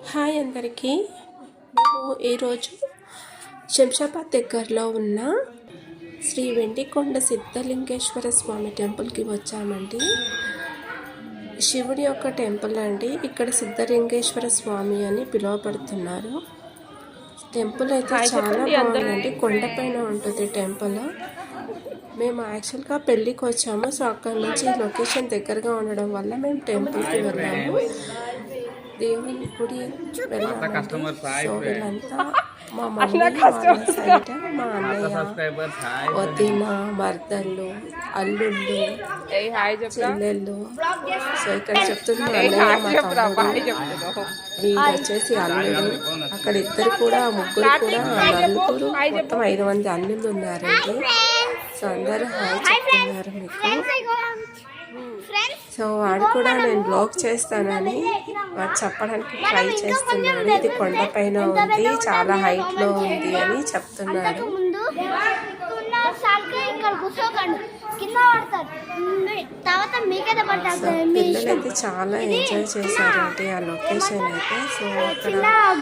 Hi అందరికీ. మేము ఈరోజు శంషాబాద్ దగ్గరలో ఉన్న శ్రీ వెండికొండ సిద్ధలింగేశ్వర స్వామి టెంపుల్కి వచ్చామండి. శివుడి యొక్క టెంపుల్ అండి. ఇక్కడ సిద్ధలింగేశ్వర స్వామి అని పిలువబడుతున్నారు. టెంపుల్ అయితే చాలా బాగుందండి. కొండపైన ఉంటుంది టెంపుల్. మేము యాక్చువల్గా పెళ్ళికి వచ్చాము సో అక్కడ నుంచి లొకేషన్ దగ్గరగా ఉండడం వల్ల మేము టెంపుల్కి వెళ్ళాము. దేవుని గుడి వీళ్ళంతా మా మమ్మీ మా అన్నయ్య వదిన మర్దళ్ళు అల్లుళ్ళు చెల్లెళ్ళు. సో ఇక్కడ వీళ్ళు వచ్చేసి అల్లుడు అక్కడ ఇద్దరు కూడా ముగ్గురు కూడా నలుగురు మొత్తం ఐదు మంది అల్లుళ్ళు ఉన్నారండి. సో అందరూ హాయ్ చెప్తున్నారు మీకు. సో వాడు కూడా నేను బ్లాగ్ చేస్తానని వాడు చెప్పడానికి ట్రై చేస్తున్నాడు. ఇది కొండపైన ఉంది చాలా హైట్లో ఉంది అని చెప్తున్నాడు. ముందు ఉన్న సార్కే ఇక్కడ కూర్చోకండి. కింద పడతారు. మీ- తర్వాత మీకే సో పడతారు మీ పిల్లలు అయితే చాలా ఎంజాయ్ చేశారంటే ఆ లొకేషన్ అయితే. సో అక్కడ